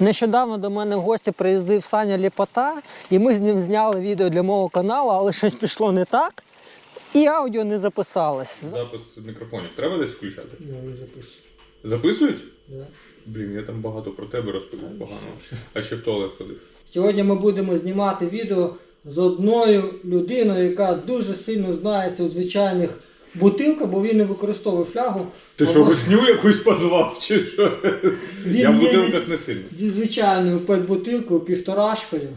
Нещодавно до мене в гості приїздив Саня Ліпота, і ми з ним зняли відео для мого каналу, але щось пішло не так, і аудіо не записалось. Запис мікрофонів треба десь включати? Ну, не записую. Записують? Блін, я там багато про тебе розповів погано. А ще в туалет ходив. Сьогодні ми будемо знімати відео з одною людиною, яка дуже сильно знається у звичайних бутилках, бо він не використовує флягу. Ти що, весню якусь позвав, чи що? Він Я в є бутилках не сильно. Зі звичайною пет-бутилкою, півторашкою,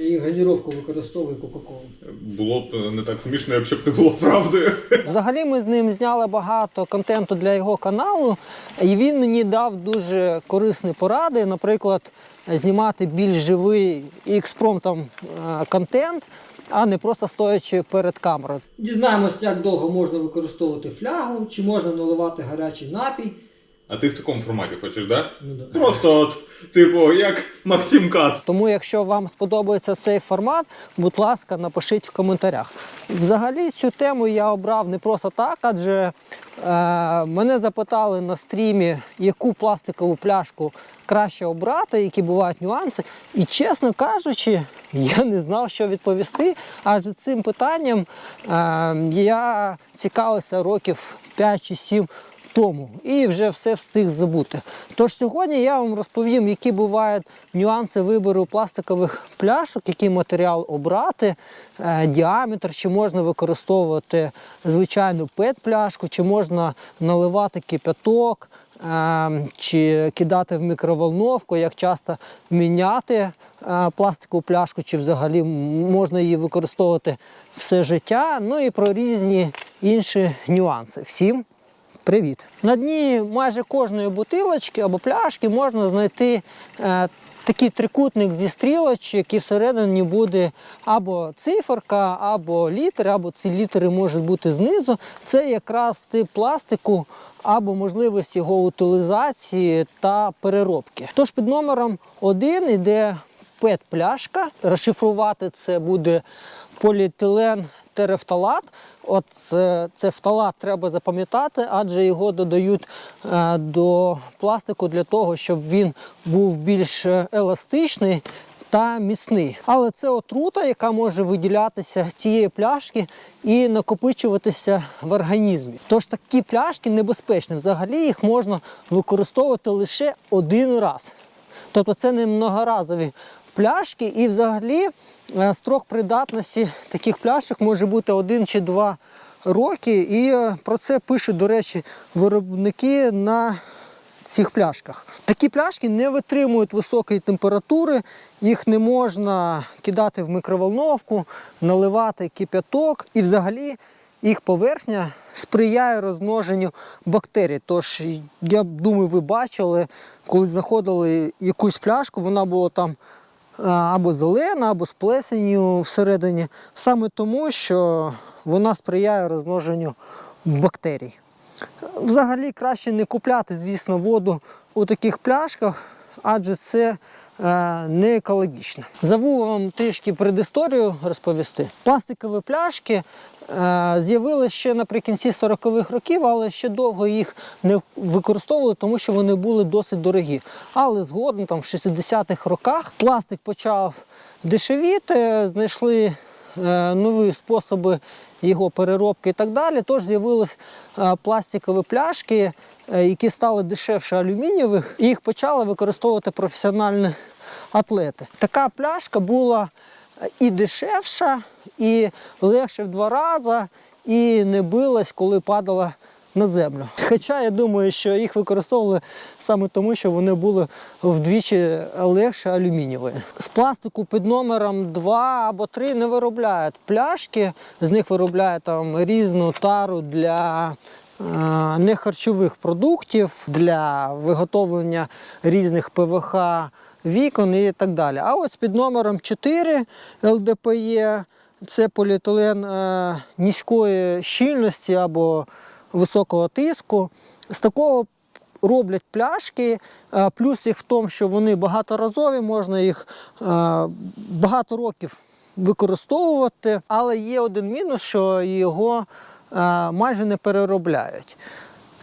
і газіровку використовує Кока-Колу. Було б не так смішно, якщо б не було правдою. Взагалі ми з ним зняли багато контенту для його каналу, і він мені дав дуже корисні поради, наприклад, знімати більш живий і експромтом е, контент, а не просто стоячи перед камерою. Дізнаємося, як довго можна використовувати флягу, чи можна наливати гарячий напій. А ти в такому форматі хочеш, да? Ну, да. Просто от, типу, як Максим Кац. Тому, якщо вам сподобається цей формат, будь ласка, напишіть в коментарях. Взагалі цю тему я обрав не просто так, адже е, мене запитали на стрімі, яку пластикову пляшку краще обрати, які бувають нюанси. І чесно кажучи, я не знав, що відповісти. Адже цим питанням е, я цікавився років 5 чи 7 тому і вже все встиг забути. Тож сьогодні я вам розповім, які бувають нюанси вибору пластикових пляшок, який матеріал обрати, е, діаметр, чи можна використовувати звичайну пет-пляшку, чи можна наливати кипяток. Е, Чи кидати в мікроволновку, як часто міняти е, пластикову пляшку, чи взагалі можна її використовувати все життя. Ну і про різні інші нюанси. Всім Привіт! На дні майже кожної бутилочки або пляшки можна знайти е, такий трикутник зі стрілочок, який всередині буде або циферка, або літери, або ці літери можуть бути знизу. Це якраз тип пластику або можливість його утилізації та переробки. Тож під номером 1 йде пет-пляшка. Розшифрувати це буде поліетилен терефталат. От це, це фталат треба запам'ятати, адже його додають е, до пластику для того, щоб він був більш еластичний та міцний. Але це отрута, яка може виділятися з цієї пляшки і накопичуватися в організмі. Тож такі пляшки небезпечні. Взагалі їх можна використовувати лише один раз. Тобто це не многоразові пляшки, і взагалі е, строк придатності таких пляшок може бути один чи два роки. І е, про це пишуть, до речі, виробники на цих пляшках. Такі пляшки не витримують високої температури, їх не можна кидати в мікроволновку, наливати кип'яток і взагалі їх поверхня сприяє розмноженню бактерій. Тож я думаю, ви бачили, коли знаходили якусь пляшку, вона була там або зелена, або з плесенью всередині, саме тому, що вона сприяє розмноженню бактерій. Взагалі краще не купляти, звісно, воду у таких пляшках, адже це е, не екологічно. Забув вам трішки предісторію розповісти. Пластикові пляшки е, з'явилися ще наприкінці 40-х років, але ще довго їх не використовували, тому що вони були досить дорогі. Але згодом, там, в 60-х роках, пластик почав дешевіти, знайшли е, нові способи його переробки і так далі. Тож з'явились е, пластикові пляшки, е, які стали дешевше алюмінієвих, їх почали використовувати професіональні атлети. Така пляшка була і дешевша, і легше в два рази, і не билась, коли падала на землю. Хоча я думаю, що їх використовували саме тому, що вони були вдвічі легше алюмінієвої. З пластику під номером 2 або 3 не виробляють пляшки, з них виробляють там різну тару для е, нехарчових продуктів, для виготовлення різних ПВХ вікон і так далі. А ось під номером 4 ЛДПЄ це поліетилен е, низької щільності або високого тиску. З такого роблять пляшки. Е, Плюс їх в тому, що вони багаторазові, можна їх е, багато років використовувати. Але є один мінус, що його е, майже не переробляють.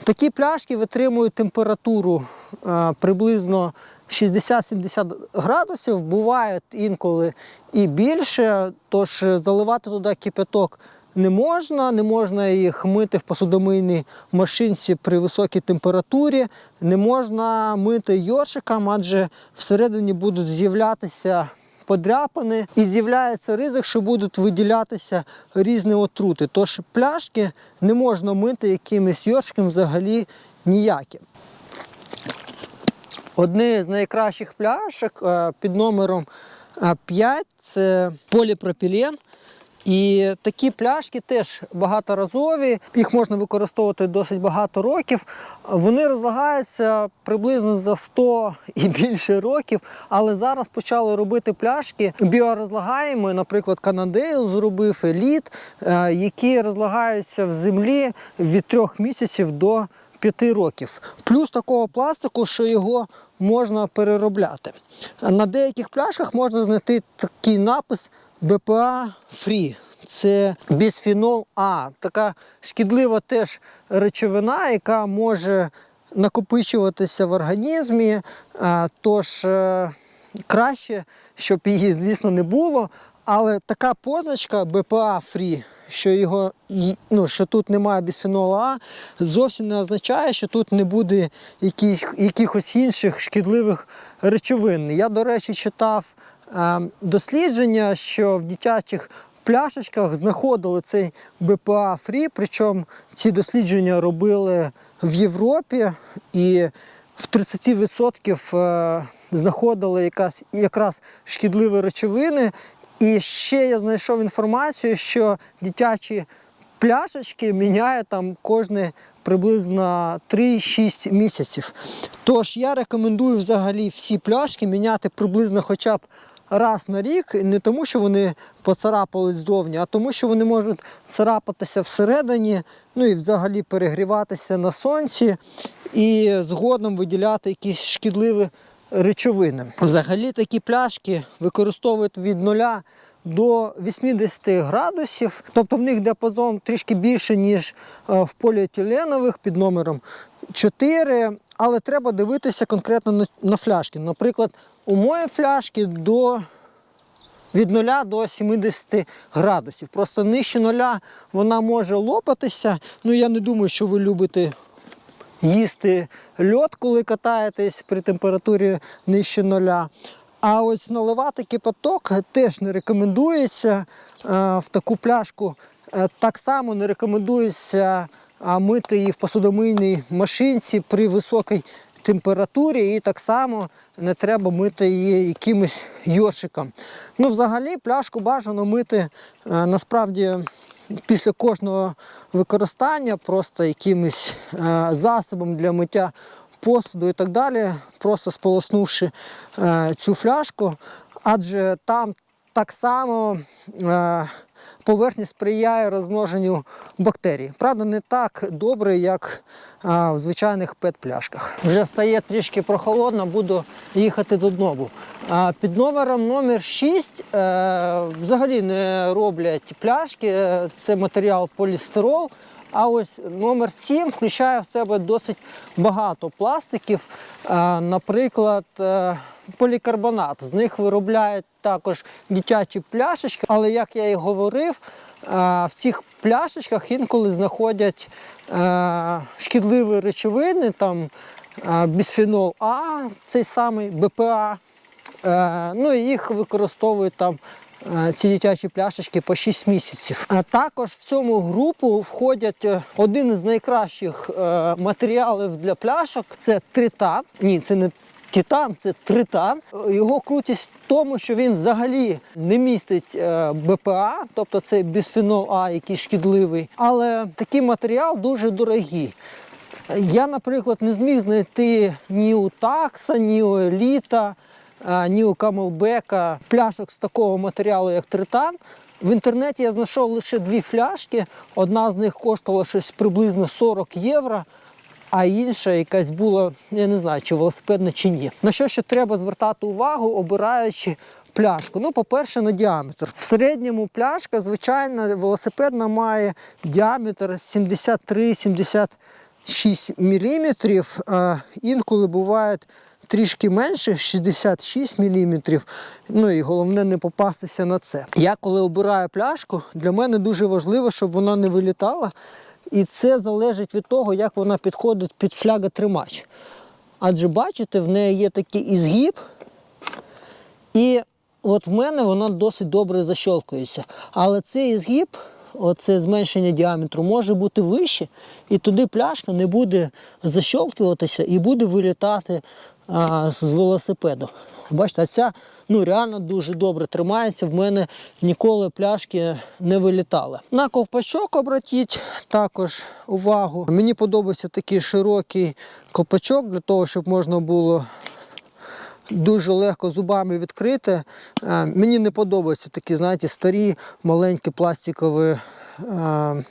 Такі пляшки витримують температуру е, приблизно 60-70 градусів, буває інколи і більше. Тож заливати туди кипяток не можна, не можна їх мити в посудомийній машинці при високій температурі, не можна мити йоршиком, адже всередині будуть з'являтися подряпини і з'являється ризик, що будуть виділятися різні отрути. Тож пляшки не можна мити якимось йоршиком взагалі ніяким. Одне з найкращих пляшок е, під номером 5 це поліпропілен. І такі пляшки теж багаторазові, їх можна використовувати досить багато років. Вони розлагаються приблизно за 100 і більше років, але зараз почали робити пляшки біорозлагаємі, наприклад, Канадейл зробив еліт, е, які розлагаються в землі від трьох місяців до 5 років. Плюс такого пластику, що його можна переробляти. На деяких пляшках можна знайти такий напис BPA Free. Це бісфінол А, така шкідлива теж речовина, яка може накопичуватися в організмі. Тож е, краще, щоб її, звісно, не було. Але така позначка BPA Free, що його ну, що тут немає бісфенолу А, зовсім не означає, що тут не буде якісь, якихось інших шкідливих речовин. Я, до речі, читав е, дослідження, що в дитячих пляшечках знаходили цей BPA Free, причому ці дослідження робили в Європі і в 30% е, знаходили якась, якраз шкідливі речовини. І ще я знайшов інформацію, що дитячі пляшечки міняє там кожне приблизно 3-6 місяців. Тож я рекомендую взагалі всі пляшки міняти приблизно хоча б раз на рік, не тому, що вони поцарапались ззовні, а тому, що вони можуть царапатися всередині, ну і взагалі перегріватися на сонці і згодом виділяти якісь шкідливі речовини. Взагалі такі пляшки використовують від 0 до 80 градусів, тобто в них діапазон трішки більше, ніж е, в поліетиленових під номером 4, але треба дивитися конкретно на, фляшки. Наприклад, у моєї фляшки до від 0 до 70 градусів. Просто нижче 0 вона може лопатися. Ну я не думаю, що ви любите їсти льод, коли катаєтесь при температурі нижче нуля. А ось наливати кипяток теж не рекомендується е, в таку пляшку. Е, Так само не рекомендується мити її в посудомийній машинці при високій температурі, і так само не треба мити її якимось йоршиком. Ну, взагалі, пляшку бажано мити е, насправді після кожного використання просто якимось е, засобом для миття посуду і так далі, просто сполоснувши е, цю фляжку, адже там так само поверхня сприяє розмноженню бактерій. Правда, не так добре, як в звичайних пет-пляшках. Вже стає трішки прохолодно, буду їхати додому. А Під номером номер 6 е, взагалі не роблять пляшки, е, це матеріал полістирол. А ось номер 7 включає в себе досить багато пластиків. Наприклад, е, полікарбонат. З них виробляють також дитячі пляшечки, але як я і говорив, е, в цих пляшечках інколи знаходять е, шкідливі речовини, там е, бісфенол А, цей самий БПА. Ну і їх використовують там ці дитячі пляшечки по 6 місяців. А також в цьому групу входять один із найкращих матеріалів для пляшок це тритан. Ні, це не титан, це тритан. Е, Його крутість в тому, що він взагалі не містить е, БПА, тобто це бісфенол А, який шкідливий. Але такий матеріал дуже дорогий. Я, наприклад, не зміг знайти ні у такса, ні у еліта, ні у камелбека пляшок з такого матеріалу, як тритан. В інтернеті я знайшов лише дві фляшки. Одна з них коштувала щось приблизно 40 євро, а інша якась була, я не знаю, чи велосипедна, чи ні. На що ще треба звертати увагу, обираючи пляшку? Ну, по-перше, на діаметр. В середньому пляшка, звичайно, велосипедна має діаметр 73-70 6 мм, інколи бувають трішки менше, 66 мм. Ну і головне не попастися на це. Я коли обираю пляшку, для мене дуже важливо, щоб вона не вилітала. І це залежить від того, як вона підходить під фляготримач. Адже бачите, в неї є такий ізгиб, і от в мене вона досить добре защолкується. Але цей згиб, оце зменшення діаметру, може бути вище, і туди пляшка не буде защолкуватися і буде вилітати а, з велосипеду. Бачите, а ця ну, реально дуже добре тримається. В мене ніколи пляшки не вилітали. На ковпачок обратіть також увагу. Мені подобається такий широкий ковпачок для того, щоб можна було дуже легко зубами відкрити. Е, Мені не подобаються такі, знаєте, старі маленькі пластикові е,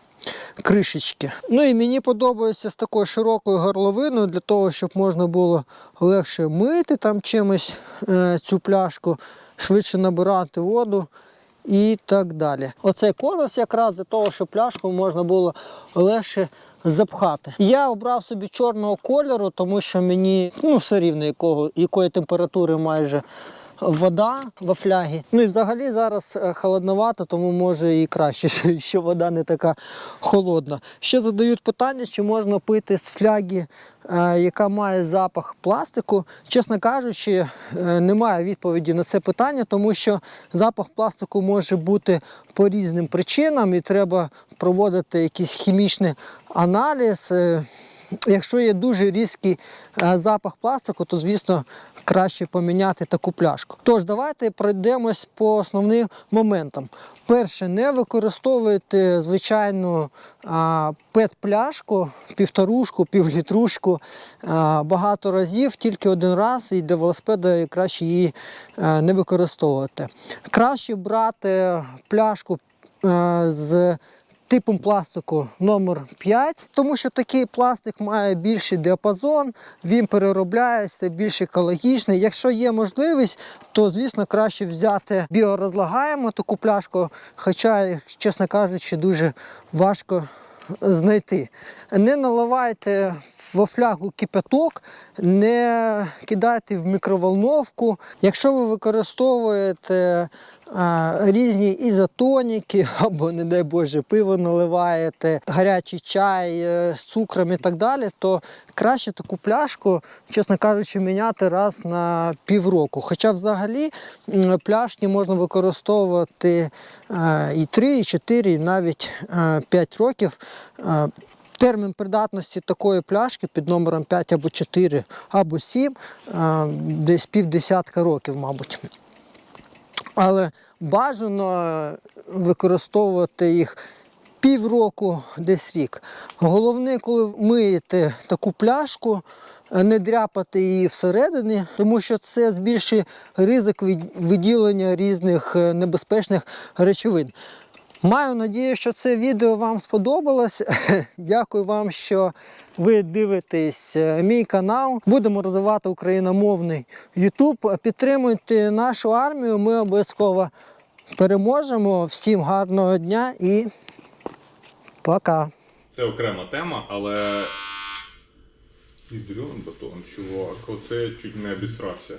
кришечки. Ну і мені подобається з такою широкою горловиною для того, щоб можна було легше мити там чимось е, цю пляшку, швидше набирати воду. І так далі. Оцей конус якраз для того, щоб пляшку можна було легше запхати. Я обрав собі чорного кольору, тому що мені ну, все рівно якого, якої температури майже вода во флягі. Ну і взагалі зараз е, холодновато, тому може і краще, що- вода не така холодна. Ще задають питання, чи можна пити з фляги, е, яка має запах пластику. Чесно кажучи, е, немає відповіді на це питання, тому що запах пластику може бути по різним причинам, і треба проводити якийсь хімічний аналіз. Якщо є дуже різкий е, запах пластику, то звісно краще поміняти таку пляшку. Тож давайте пройдемось по основним моментам. Перше, не використовуйте звичайну пет-пляшку, півторушку, півлітрушку багато разів, тільки один раз, і для велосипеда краще її е, не використовувати. Краще брати пляшку е, з типом пластику номер 5, тому що такий пластик має більший діапазон, він переробляється більш екологічний. Якщо є можливість, то звісно краще взяти біорозлагаємо таку пляшку, хоча, чесно кажучи, дуже важко знайти. Не наливайте во флягу кипяток, не кидайте в мікроволновку. Якщо ви використовуєте різні ізотоніки або, не дай Боже, пиво наливаєте, гарячий чай е, з цукром і так далі, то краще таку пляшку, чесно кажучи, міняти раз на півроку. Хоча взагалі пляшки можна використовувати е, і 3, і 4, і навіть 5 років. Е, Термін придатності такої пляшки під номером 5 або 4 або 7, е, десь півдесятка років, мабуть. Але бажано використовувати їх півроку, десь рік. Головне, коли миєте таку пляшку, не дряпати її всередині, тому що це збільшує ризик виділення різних е, небезпечних речовин. Маю надію, що це відео вам сподобалось. Дякую вам, що ви дивитесь е, мій канал. Будемо розвивати україномовний YouTube. Підтримуйте нашу армію. Ми обов'язково переможемо. Всім гарного дня і пока. Це окрема тема, але. Ідрюн батон, чувак, оце чуть не обісрався.